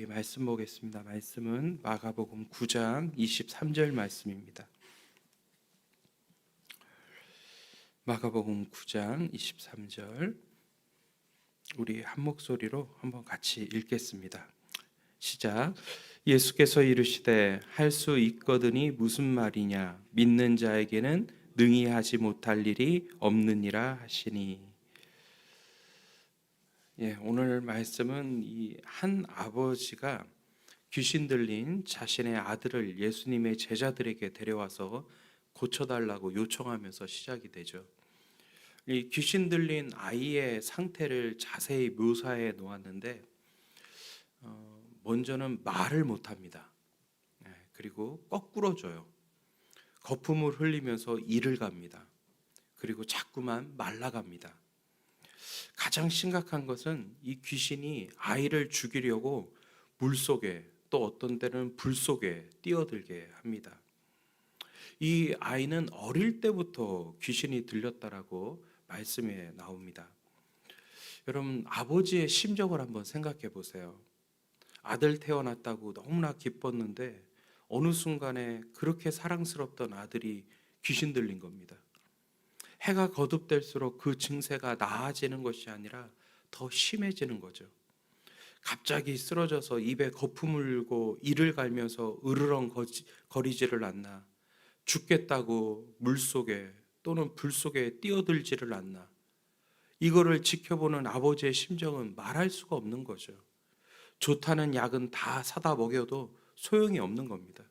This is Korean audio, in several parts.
우리 말씀 보겠습니다. 말씀은 마가복음 9장 23절 말씀입니다. 마가복음 9장 23절 우리 한 목소리로 한번 같이 읽겠습니다. 시작. 예수께서 이르시되 할 수 있거든이 무슨 말이냐 믿는 자에게는 능히 하지 못할 일이 없느니라 하시니 예, 오늘 말씀은 이 한 아버지가 귀신 들린 자신의 아들을 예수님의 제자들에게 데려와서 고쳐달라고 요청하면서 시작이 되죠. 이 귀신 들린 아이의 상태를 자세히 묘사해 놓았는데 어, 먼저는 말을 못합니다. 예, 그리고 거꾸러져요. 거품을 흘리면서 이를 갑니다. 그리고 자꾸만 말라갑니다. 가장 심각한 것은 이 귀신이 아이를 죽이려고 물 속에 또 어떤 때는 불 속에 뛰어들게 합니다. 이 아이는 어릴 때부터 귀신이 들렸다라고 말씀에 나옵니다. 여러분 아버지의 심정을 한번 생각해 보세요. 아들 태어났다고 너무나 기뻤는데 어느 순간에 그렇게 사랑스럽던 아들이 귀신 들린 겁니다. 해가 거듭될수록 그 증세가 나아지는 것이 아니라 더 심해지는 거죠. 갑자기 쓰러져서 입에 거품을 물고 이를 갈면서 으르렁 거리지를 않나. 죽겠다고 물 속에 또는 불 속에 뛰어들지를 않나. 이거를 지켜보는 아버지의 심정은 말할 수가 없는 거죠. 좋다는 약은 다 사다 먹여도 소용이 없는 겁니다.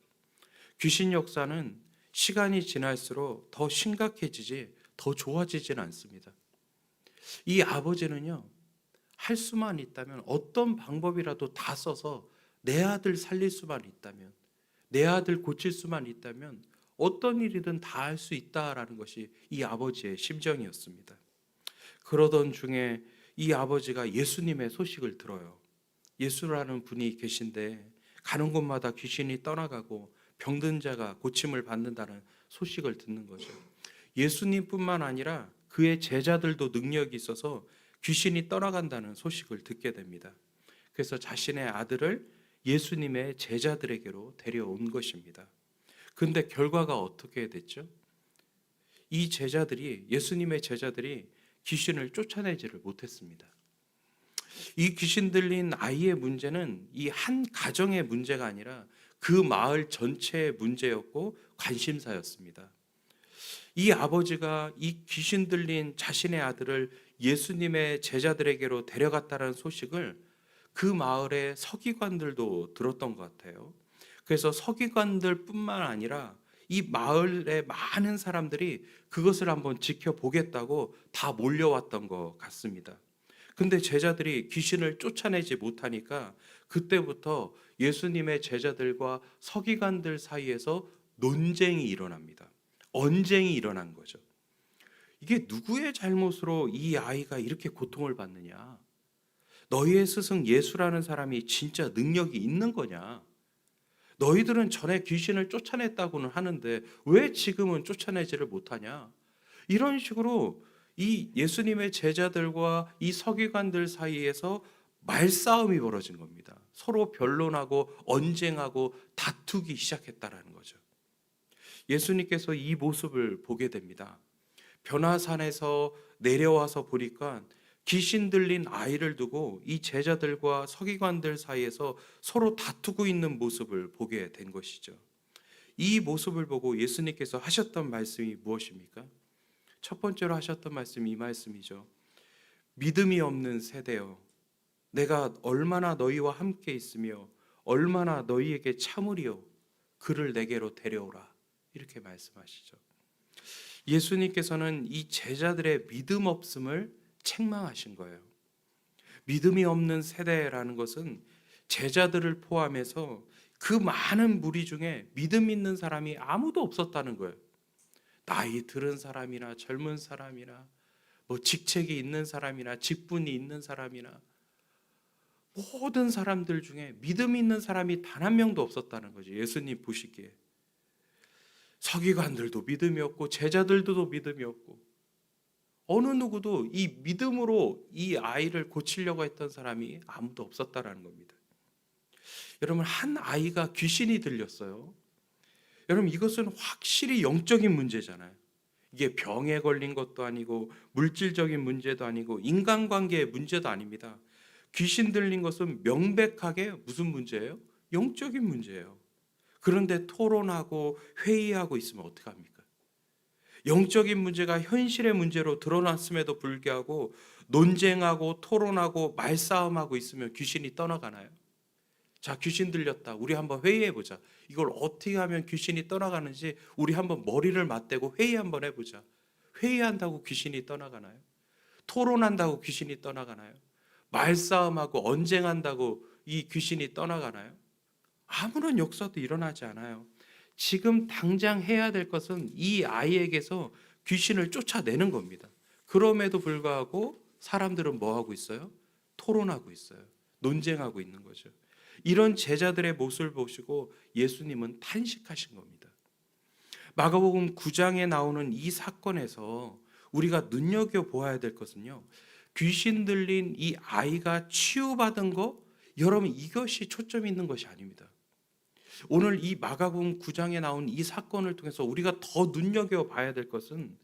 귀신 역사는 시간이 지날수록 더 심각해지지 더 좋아지지는 않습니다. 이 아버지는요, 할 수만 있다면 어떤 방법이라도 다 써서 내 아들 살릴 수만 있다면, 내 아들 고칠 수만 있다면 어떤 일이든 다 할 수 있다라는 것이 이 아버지의 심정이었습니다. 그러던 중에 이 아버지가 예수님의 소식을 들어요. 예수라는 분이 계신데 가는 곳마다 귀신이 떠나가고 병든 자가 고침을 받는다는 소식을 듣는 거죠. 예수님뿐만 아니라 그의 제자들도 능력이 있어서 귀신이 떠나간다는 소식을 듣게 됩니다. 그래서 자신의 아들을 예수님의 제자들에게로 데려온 것입니다. 근데 결과가 어떻게 됐죠? 이 제자들이 예수님의 제자들이 귀신을 쫓아내지를 못했습니다. 이 귀신 들린 아이의 문제는 이 한 가정의 문제가 아니라 그 마을 전체의 문제였고 관심사였습니다. 이 아버지가 이 귀신 들린 자신의 아들을 예수님의 제자들에게로 데려갔다는 소식을 그 마을의 서기관들도 들었던 것 같아요. 그래서 서기관들뿐만 아니라 이 마을의 많은 사람들이 그것을 한번 지켜보겠다고 다 몰려왔던 것 같습니다. 근데 제자들이 귀신을 쫓아내지 못하니까 그때부터 예수님의 제자들과 서기관들 사이에서 논쟁이 일어납니다. 언쟁이 일어난 거죠. 이게 누구의 잘못으로 이 아이가 이렇게 고통을 받느냐? 너희의 스승 예수라는 사람이 진짜 능력이 있는 거냐? 너희들은 전에 귀신을 쫓아냈다고는 하는데 왜 지금은 쫓아내지를 못하냐? 이런 식으로 이 예수님의 제자들과 이 서기관들 사이에서 말싸움이 벌어진 겁니다. 서로 변론하고 언쟁하고 다투기 시작했다라는 거죠. 예수님께서 이 모습을 보게 됩니다. 변화산에서 내려와서 보니까 귀신 들린 아이를 두고 이 제자들과 서기관들 사이에서 서로 다투고 있는 모습을 보게 된 것이죠. 이 모습을 보고 예수님께서 하셨던 말씀이 무엇입니까? 첫 번째로 하셨던 말씀이 이 말씀이죠. 믿음이 없는 세대여, 내가 얼마나 너희와 함께 있으며 얼마나 너희에게 참으리요, 그를 내게로 데려오라. 이렇게 말씀하시죠. 예수님께서는 이 제자들의 믿음 없음을 책망하신 거예요. 믿음이 없는 세대라는 것은 제자들을 포함해서 그 많은 무리 중에 믿음 있는 사람이 아무도 없었다는 거예요. 나이 들은 사람이나 젊은 사람이나 뭐 직책이 있는 사람이나 직분이 있는 사람이나 모든 사람들 중에 믿음 있는 사람이 단 한 명도 없었다는 거죠. 예수님 보시기에. 서기관들도 믿음이 없고 제자들도 믿음이 없고 어느 누구도 이 믿음으로 이 아이를 고치려고 했던 사람이 아무도 없었다라는 겁니다. 여러분 한 아이가 귀신이 들렸어요. 여러분 이것은 확실히 영적인 문제잖아요. 이게 병에 걸린 것도 아니고 물질적인 문제도 아니고 인간관계의 문제도 아닙니다. 귀신 들린 것은 명백하게 무슨 문제예요? 영적인 문제예요. 그런데 토론하고 회의하고 있으면 어떡합니까? 영적인 문제가 현실의 문제로 드러났음에도 불구하고 논쟁하고 토론하고 말싸움하고 있으면 귀신이 떠나가나요? 자, 귀신 들렸다. 우리 한번 회의해 보자. 이걸 어떻게 하면 귀신이 떠나가는지 우리 한번 머리를 맞대고 회의 한번 해 보자. 회의한다고 귀신이 떠나가나요? 토론한다고 귀신이 떠나가나요? 말싸움하고 언쟁한다고 이 귀신이 떠나가나요? 아무런 역사도 일어나지 않아요. 지금 당장 해야 될 것은 이 아이에게서 귀신을 쫓아내는 겁니다. 그럼에도 불구하고 사람들은 뭐 하고 있어요? 토론하고 있어요. 논쟁하고 있는 거죠. 이런 제자들의 모습을 보시고 예수님은 탄식하신 겁니다. 마가복음 9장에 나오는 이 사건에서 우리가 눈여겨 보아야 될 것은요. 귀신 들린 이 아이가 치유받은 거 여러분 이것이 초점이 있는 것이 아닙니다. 오늘 이 마가복음 9장에 나온 이 사건을 통해서 우리가 더 눈여겨 봐야 될 것은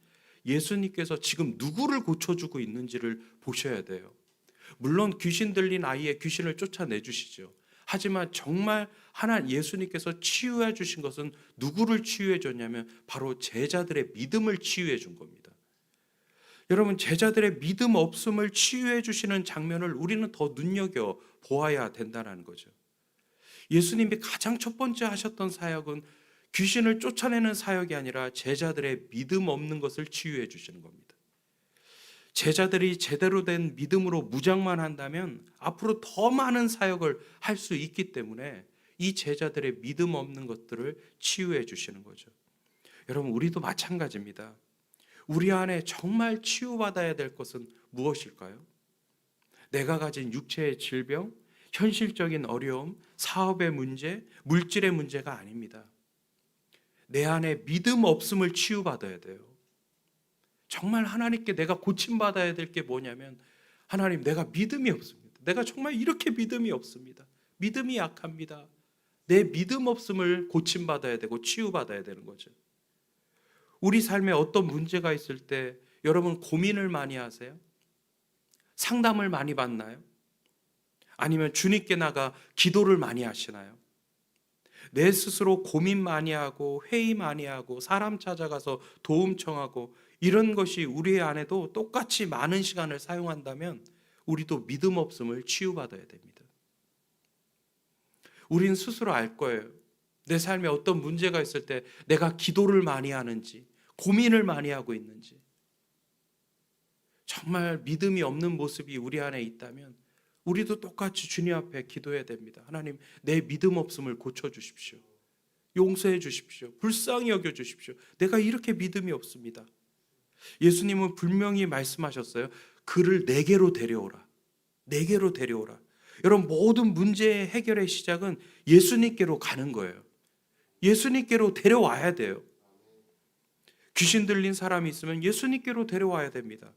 예수님께서 지금 누구를 고쳐주고 있는지를 보셔야 돼요. 물론 귀신 들린 아이의 귀신을 쫓아내 주시죠. 하지만 정말 하나 예수님께서 치유해 주신 것은 누구를 치유해 줬냐면 바로 제자들의 믿음을 치유해 준 겁니다. 여러분 제자들의 믿음 없음을 치유해 주시는 장면을 우리는 더 눈여겨 보아야 된다는 거죠. 예수님이 가장 첫 번째 하셨던 사역은 귀신을 쫓아내는 사역이 아니라 제자들의 믿음 없는 것을 치유해 주시는 겁니다. 제자들이 제대로 된 믿음으로 무장만 한다면 앞으로 더 많은 사역을 할 수 있기 때문에 이 제자들의 믿음 없는 것들을 치유해 주시는 거죠. 여러분, 우리도 마찬가지입니다. 우리 안에 정말 치유받아야 될 것은 무엇일까요? 내가 가진 육체의 질병, 현실적인 어려움, 사업의 문제, 물질의 문제가 아닙니다. 내 안에 믿음 없음을 치유받아야 돼요. 정말 하나님께 내가 고침받아야 될 게 뭐냐면 하나님 내가 믿음이 없습니다. 내가 정말 이렇게 믿음이 없습니다. 믿음이 약합니다. 내 믿음 없음을 고침받아야 되고 치유받아야 되는 거죠. 우리 삶에 어떤 문제가 있을 때 여러분 고민을 많이 하세요? 상담을 많이 받나요? 아니면 주님께 나가 기도를 많이 하시나요? 내 스스로 고민 많이 하고 회의 많이 하고 사람 찾아가서 도움 청하고 이런 것이 우리 안에도 똑같이 많은 시간을 사용한다면 우리도 믿음 없음을 치유받아야 됩니다. 우린 스스로 알 거예요. 내 삶에 어떤 문제가 있을 때 내가 기도를 많이 하는지, 고민을 많이 하고 있는지, 정말 믿음이 없는 모습이 우리 안에 있다면 우리도 똑같이 주님 앞에 기도해야 됩니다. 하나님, 내 믿음 없음을 고쳐 주십시오. 용서해 주십시오. 불쌍히 여겨 주십시오. 내가 이렇게 믿음이 없습니다. 예수님은 분명히 말씀하셨어요. 그를 내게로 데려오라. 내게로 데려오라. 여러분 모든 문제의 해결의 시작은 예수님께로 가는 거예요. 예수님께로 데려와야 돼요. 귀신 들린 사람이 있으면 예수님께로 데려와야 됩니다.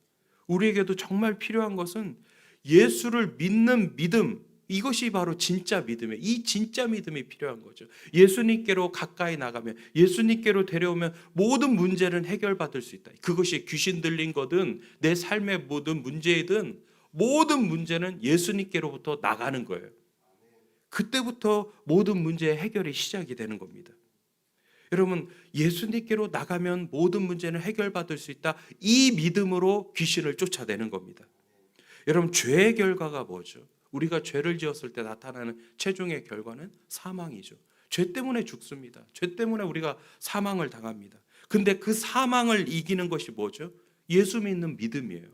우리에게도 정말 필요한 것은 예수를 믿는 믿음, 이것이 바로 진짜 믿음이에요. 이 진짜 믿음이 필요한 거죠. 예수님께로 가까이 나가면, 예수님께로 데려오면 모든 문제는 해결받을 수 있다. 그것이 귀신 들린 거든, 내 삶의 모든 문제이든, 모든 문제는 예수님께로부터 나가는 거예요. 그때부터 모든 문제의 해결이 시작이 되는 겁니다. 여러분, 예수님께로 나가면 모든 문제는 해결받을 수 있다. 이 믿음으로 귀신을 쫓아내는 겁니다. 여러분, 죄의 결과가 뭐죠? 우리가 죄를 지었을 때 나타나는 최종의 결과는 사망이죠. 죄 때문에 죽습니다. 죄 때문에 우리가 사망을 당합니다. 근데 그 사망을 이기는 것이 뭐죠? 예수 믿는 믿음이에요.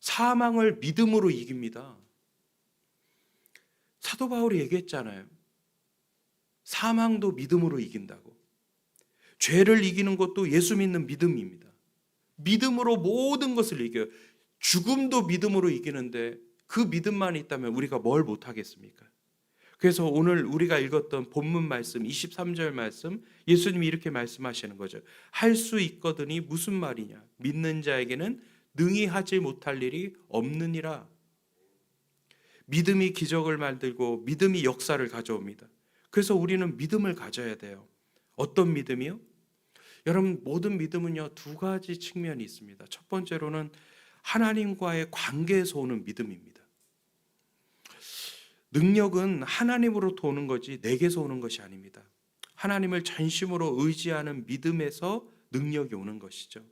사망을 믿음으로 이깁니다. 사도 바울이 얘기했잖아요. 사망도 믿음으로 이긴다고. 죄를 이기는 것도 예수 믿는 믿음입니다. 믿음으로 모든 것을 이겨요. 죽음도 믿음으로 이기는데 그 믿음만 있다면 우리가 뭘 못하겠습니까? 그래서 오늘 우리가 읽었던 본문 말씀 23절 말씀 예수님이 이렇게 말씀하시는 거죠. 할 수 있거든이 무슨 말이냐? 믿는 자에게는 능히 하지 못할 일이 없느니라. 믿음이 기적을 만들고 믿음이 역사를 가져옵니다. 그래서 우리는 믿음을 가져야 돼요. 어떤 믿음이요? 여러분 모든 믿음은요 두 가지 측면이 있습니다. 첫 번째로는 하나님과의 관계에서 오는 믿음입니다. 능력은 하나님으로부터 오는 거지 내게서 오는 것이 아닙니다. 하나님을 전심으로 의지하는 믿음에서 능력이 오는 것이죠.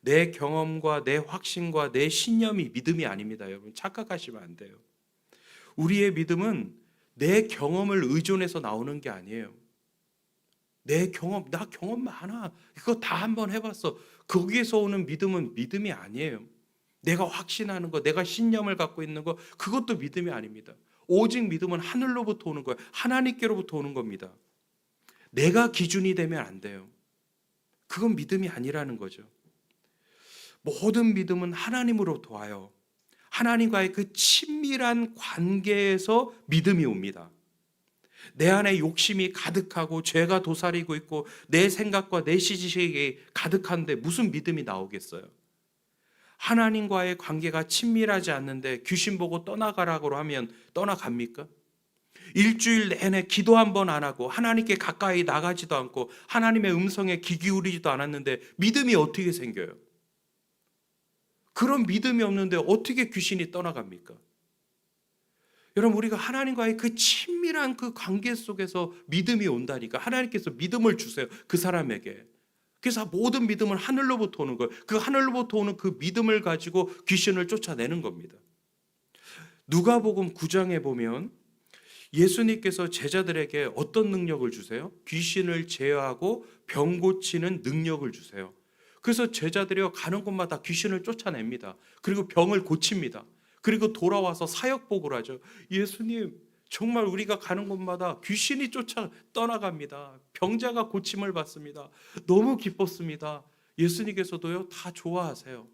내 경험과 내 확신과 내 신념이 믿음이 아닙니다. 여러분 착각하시면 안 돼요. 우리의 믿음은 내 경험을 의존해서 나오는 게 아니에요. 내 경험, 나 경험 많아. 이거 다 한번 해봤어. 거기에서 오는 믿음은 믿음이 아니에요. 내가 확신하는 거, 내가 신념을 갖고 있는 거, 그것도 믿음이 아닙니다. 오직 믿음은 하늘로부터 오는 거예요. 하나님께로부터 오는 겁니다. 내가 기준이 되면 안 돼요. 그건 믿음이 아니라는 거죠. 모든 믿음은 하나님으로부터 와요. 하나님과의 그 친밀한 관계에서 믿음이 옵니다. 내 안에 욕심이 가득하고 죄가 도사리고 있고 내 생각과 내 시지식이 가득한데 무슨 믿음이 나오겠어요? 하나님과의 관계가 친밀하지 않는데 귀신 보고 떠나가라고 하면 떠나갑니까? 일주일 내내 기도 한 번 안 하고 하나님께 가까이 나가지도 않고 하나님의 음성에 귀 기울이지도 않았는데 믿음이 어떻게 생겨요? 그런 믿음이 없는데 어떻게 귀신이 떠나갑니까? 여러분 우리가 하나님과의 그 친밀한 그 관계 속에서 믿음이 온다니까 하나님께서 믿음을 주세요 그 사람에게 그래서 모든 믿음은 하늘로부터 오는 거예요. 그 하늘로부터 오는 그 믿음을 가지고 귀신을 쫓아내는 겁니다. 누가복음 9장에 보면 예수님께서 제자들에게 어떤 능력을 주세요? 귀신을 제어하고 병 고치는 능력을 주세요. 그래서 제자들이요 가는 곳마다 귀신을 쫓아냅니다. 그리고 병을 고칩니다. 그리고 돌아와서 사역복을 하죠. 예수님, 정말 우리가 가는 곳마다 귀신이 쫓아 떠나갑니다. 병자가 고침을 받습니다. 너무 기뻤습니다. 예수님께서도요, 다 좋아하세요.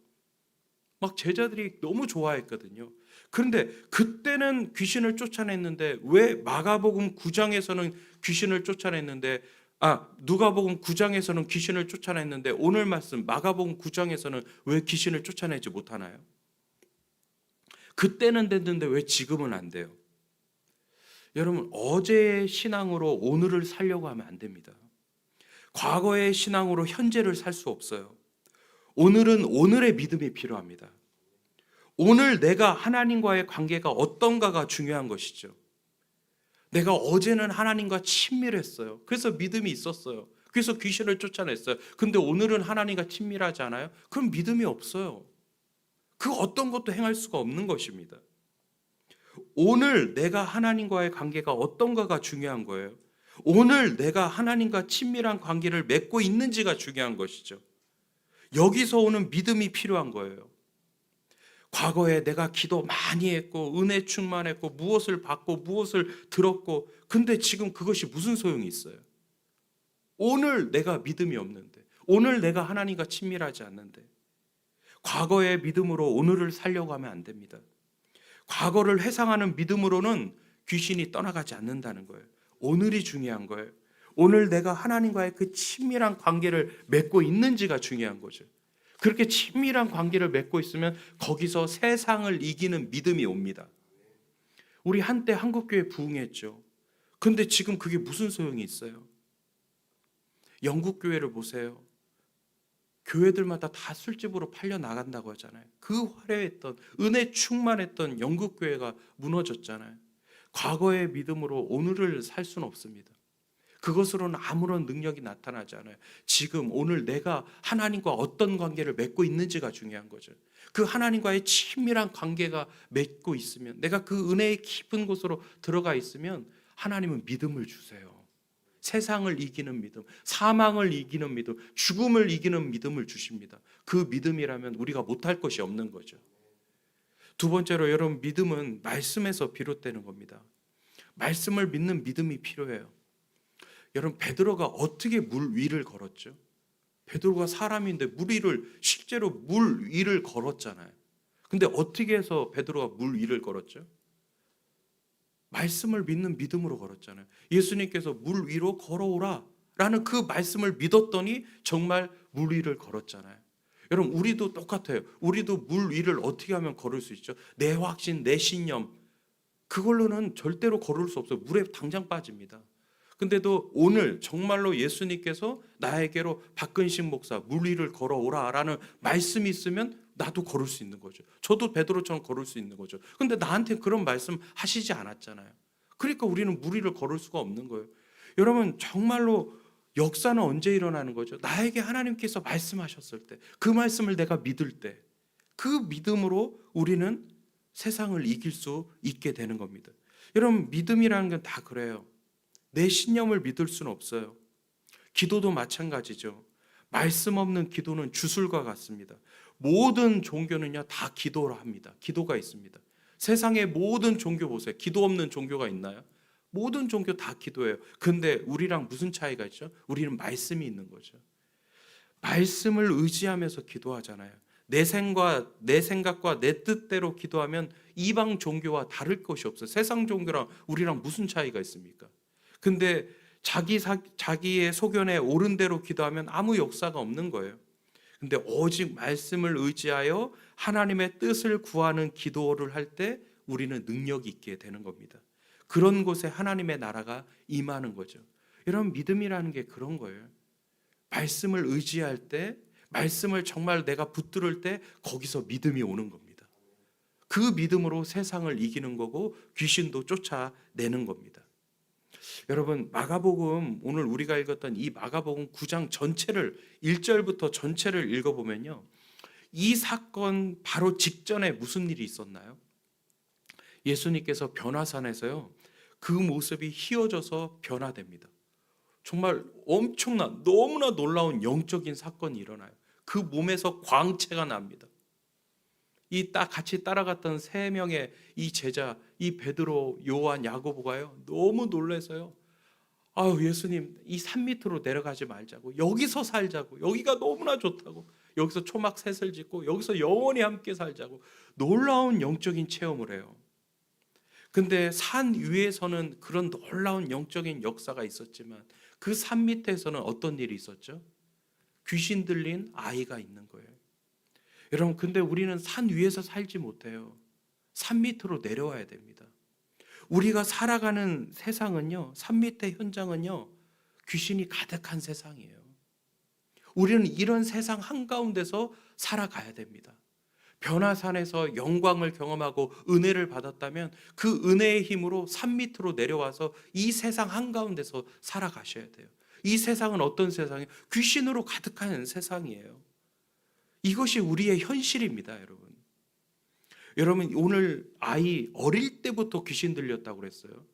막 제자들이 너무 좋아했거든요. 그런데 그때는 귀신을 쫓아냈는데 왜 마가복음 9장에서는 귀신을 쫓아냈는데 아 누가복음 9장에서는 귀신을 쫓아냈는데 오늘 말씀 마가복음 9장에서는 왜 귀신을 쫓아내지 못하나요? 그때는 됐는데 왜 지금은 안 돼요? 여러분, 어제의 신앙으로 오늘을 살려고 하면 안 됩니다. 과거의 신앙으로 현재를 살 수 없어요. 오늘은 오늘의 믿음이 필요합니다. 오늘 내가 하나님과의 관계가 어떤가가 중요한 것이죠. 내가 어제는 하나님과 친밀했어요. 그래서 믿음이 있었어요. 그래서 귀신을 쫓아냈어요. 근데 오늘은 하나님과 친밀하지 않아요? 그럼 믿음이 없어요. 그 어떤 것도 행할 수가 없는 것입니다. 오늘 내가 하나님과의 관계가 어떤가가 중요한 거예요. 오늘 내가 하나님과 친밀한 관계를 맺고 있는지가 중요한 것이죠. 여기서 오는 믿음이 필요한 거예요. 과거에 내가 기도 많이 했고 은혜 충만했고 무엇을 받고 무엇을 들었고 근데 지금 그것이 무슨 소용이 있어요? 오늘 내가 믿음이 없는데 오늘 내가 하나님과 친밀하지 않는데 과거의 믿음으로 오늘을 살려고 하면 안 됩니다. 과거를 회상하는 믿음으로는 귀신이 떠나가지 않는다는 거예요. 오늘이 중요한 거예요. 오늘 내가 하나님과의 그 친밀한 관계를 맺고 있는지가 중요한 거죠. 그렇게 친밀한 관계를 맺고 있으면 거기서 세상을 이기는 믿음이 옵니다. 우리 한때 한국교회 부흥했죠. 근데 지금 그게 무슨 소용이 있어요? 영국 교회를 보세요. 교회들마다 다 술집으로 팔려 나간다고 하잖아요. 그 화려했던 은혜 충만했던 영국 교회가 무너졌잖아요. 과거의 믿음으로 오늘을 살 수는 없습니다. 그것으로는 아무런 능력이 나타나지 않아요. 지금 오늘 내가 하나님과 어떤 관계를 맺고 있는지가 중요한 거죠. 그 하나님과의 친밀한 관계가 맺고 있으면 내가 그 은혜의 깊은 곳으로 들어가 있으면 하나님은 믿음을 주세요. 세상을 이기는 믿음, 사망을 이기는 믿음, 죽음을 이기는 믿음을 주십니다. 그 믿음이라면 우리가 못할 것이 없는 거죠. 두 번째로 여러분 믿음은 말씀에서 비롯되는 겁니다. 말씀을 믿는 믿음이 필요해요. 여러분 베드로가 어떻게 물 위를 걸었죠? 베드로가 사람인데 물 위를 실제로 물 위를 걸었잖아요. 근데 어떻게 해서 베드로가 물 위를 걸었죠? 말씀을 믿는 믿음으로 걸었잖아요. 예수님께서 물 위로 걸어오라 라는 그 말씀을 믿었더니 정말 물 위를 걸었잖아요. 여러분, 우리도 똑같아요. 우리도 물 위를 어떻게 하면 걸을 수 있죠? 내 확신, 내 신념, 그걸로는 절대로 걸을 수 없어요. 물에 당장 빠집니다. 근데도 오늘 정말로 예수님께서 나에게로 박근식 목사 물 위를 걸어오라라는 말씀이 있으면 나도 걸을 수 있는 거죠. 저도 베드로처럼 걸을 수 있는 거죠. 근데 나한테 그런 말씀 하시지 않았잖아요. 그러니까 우리는 물 위를 걸을 수가 없는 거예요. 여러분 정말로 역사는 언제 일어나는 거죠? 나에게 하나님께서 말씀하셨을 때, 그 말씀을 내가 믿을 때, 그 믿음으로 우리는 세상을 이길 수 있게 되는 겁니다. 여러분 믿음이라는 건 다 그래요. 내 신념을 믿을 수는 없어요. 기도도 마찬가지죠. 말씀 없는 기도는 주술과 같습니다. 모든 종교는요 다 기도를 합니다. 기도가 있습니다. 세상의 모든 종교 보세요. 기도 없는 종교가 있나요? 모든 종교 다 기도해요. 근데 우리랑 무슨 차이가 있죠? 우리는 말씀이 있는 거죠. 말씀을 의지하면서 기도하잖아요. 내 생과 내 생각과 내 뜻대로 기도하면 이방 종교와 다를 것이 없어요. 세상 종교랑 우리랑 무슨 차이가 있습니까? 근데 자기 사, 자기의 소견에 옳은 대로 기도하면 아무 역사가 없는 거예요. 근데 오직 말씀을 의지하여 하나님의 뜻을 구하는 기도를 할 때 우리는 능력이 있게 되는 겁니다. 그런 곳에 하나님의 나라가 임하는 거죠. 여러분 믿음이라는 게 그런 거예요. 말씀을 의지할 때 말씀을 정말 내가 붙들을 때 거기서 믿음이 오는 겁니다. 그 믿음으로 세상을 이기는 거고 귀신도 쫓아내는 겁니다. 여러분 마가복음 오늘 우리가 읽었던 이 마가복음 9장 전체를 1절부터 전체를 읽어 보면요. 이 사건 바로 직전에 무슨 일이 있었나요? 예수님께서 변화산에서요. 그 모습이 희어져서 변화됩니다. 정말 엄청난 너무나 놀라운 영적인 사건이 일어나요. 그 몸에서 광채가 납니다. 이 딱 같이 따라갔던 세 명의 이 제자, 이 베드로, 요한, 야고보가요. 너무 놀래서요. 아유 예수님 이 산 밑으로 내려가지 말자고 여기서 살자고 여기가 너무나 좋다고 여기서 초막 셋을 짓고 여기서 영원히 함께 살자고 놀라운 영적인 체험을 해요. 근데 산 위에서는 그런 놀라운 영적인 역사가 있었지만 그 산 밑에서는 어떤 일이 있었죠? 귀신 들린 아이가 있는 거예요. 여러분, 근데 우리는 산 위에서 살지 못해요. 산 밑으로 내려와야 됩니다. 우리가 살아가는 세상은요, 산 밑의 현장은요, 귀신이 가득한 세상이에요. 우리는 이런 세상 한가운데서 살아가야 됩니다. 변화산에서 영광을 경험하고 은혜를 받았다면 그 은혜의 힘으로 산 밑으로 내려와서 이 세상 한가운데서 살아가셔야 돼요. 이 세상은 어떤 세상이에요? 귀신으로 가득한 세상이에요. 이것이 우리의 현실입니다, 여러분. 여러분 오늘 아이 어릴 때부터 귀신 들렸다고 그랬어요.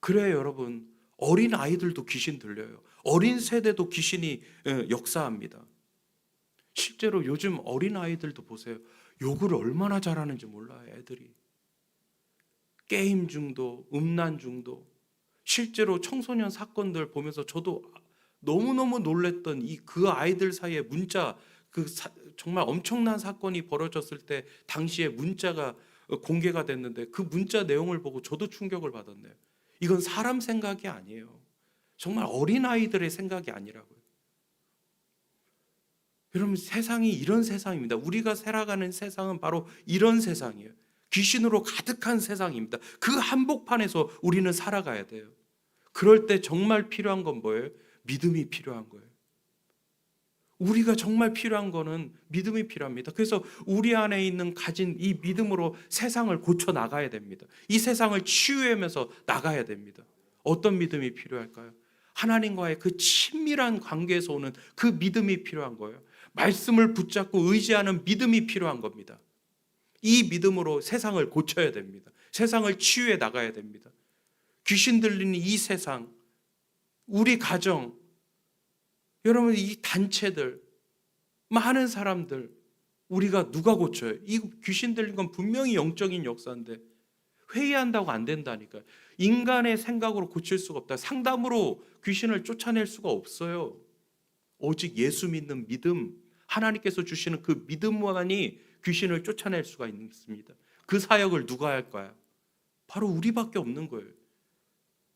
그래요, 여러분. 어린 아이들도 귀신 들려요. 어린 세대도 귀신이 예, 역사합니다. 실제로 요즘 어린 아이들도 보세요. 욕을 얼마나 잘하는지 몰라요, 애들이. 게임 중도, 음란 중도. 실제로 청소년 사건들 보면서 저도 너무너무 놀랬던 이 그 아이들 사이에 문자 그 사, 정말 엄청난 사건이 벌어졌을 때 당시에 문자가 공개가 됐는데 그 문자 내용을 보고 저도 충격을 받았네요. 이건 사람 생각이 아니에요. 정말 어린 아이들의 생각이 아니라고요. 여러분 세상이 이런 세상입니다. 우리가 살아가는 세상은 바로 이런 세상이에요. 귀신으로 가득한 세상입니다. 그 한복판에서 우리는 살아가야 돼요. 그럴 때 정말 필요한 건 뭐예요? 믿음이 필요한 거예요. 우리가 정말 필요한 거는 믿음이 필요합니다. 그래서 우리 안에 있는 가진 이 믿음으로 세상을 고쳐 나가야 됩니다. 이 세상을 치유하면서 나가야 됩니다. 어떤 믿음이 필요할까요? 하나님과의 그 친밀한 관계에서 오는 그 믿음이 필요한 거예요. 말씀을 붙잡고 의지하는 믿음이 필요한 겁니다. 이 믿음으로 세상을 고쳐야 됩니다. 세상을 치유해 나가야 됩니다. 귀신 들리는 이 세상, 우리 가정, 여러분 이 단체들, 많은 사람들, 우리가 누가 고쳐요? 이 귀신 들린 건 분명히 영적인 역사인데 회의한다고 안 된다니까요. 인간의 생각으로 고칠 수가 없다. 상담으로 귀신을 쫓아낼 수가 없어요. 오직 예수 믿는 믿음, 하나님께서 주시는 그 믿음만이 귀신을 쫓아낼 수가 있습니다. 그 사역을 누가 할까요? 바로 우리밖에 없는 거예요.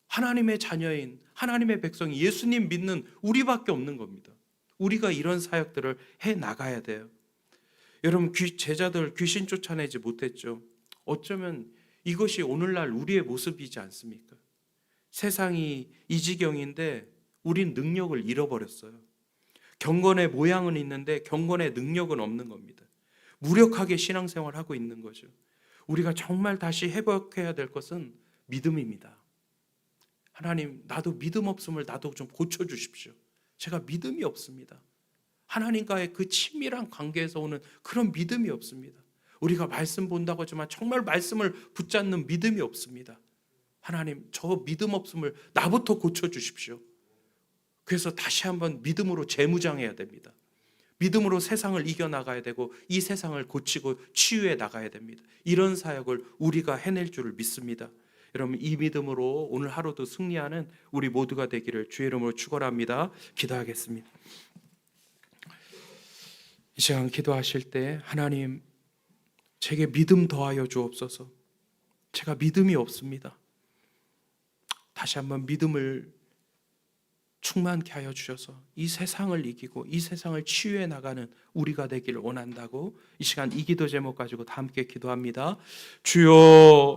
하나님의 자녀인 하나님의 백성이 예수님 믿는 우리밖에 없는 겁니다. 우리가 이런 사역들을 해 나가야 돼요. 여러분 귀, 제자들 귀신 쫓아내지 못했죠. 어쩌면 이것이 오늘날 우리의 모습이지 않습니까? 세상이 이 지경인데 우린 능력을 잃어버렸어요. 경건의 모양은 있는데 경건의 능력은 없는 겁니다. 무력하게 신앙생활 하고 있는 거죠. 우리가 정말 다시 회복해야 될 것은 믿음입니다. 하나님, 나도 믿음 없음을 나도 좀 고쳐 주십시오. 제가 믿음이 없습니다. 하나님과의 그 친밀한 관계에서 오는 그런 믿음이 없습니다. 우리가 말씀 본다고 하지만 정말 말씀을 붙잡는 믿음이 없습니다. 하나님, 저 믿음 없음을 나부터 고쳐 주십시오. 그래서 다시 한번 믿음으로 재무장해야 됩니다. 믿음으로 세상을 이겨 나가야 되고 이 세상을 고치고 치유해 나가야 됩니다. 이런 사역을 우리가 해낼 줄을 믿습니다. 여러분 이 믿음으로 오늘 하루도 승리하는 우리 모두가 되기를 주의 이름으로 축원합니다. 기도하겠습니다. 이 시간 기도하실 때 하나님 제게 믿음 더하여 주옵소서. 제가 믿음이 없습니다. 다시 한번 믿음을 충만케 하여 주셔서 이 세상을 이기고 이 세상을 치유해 나가는 우리가 되기를 원한다고 이 시간 이 기도 제목 가지고 다 함께 기도합니다. 주여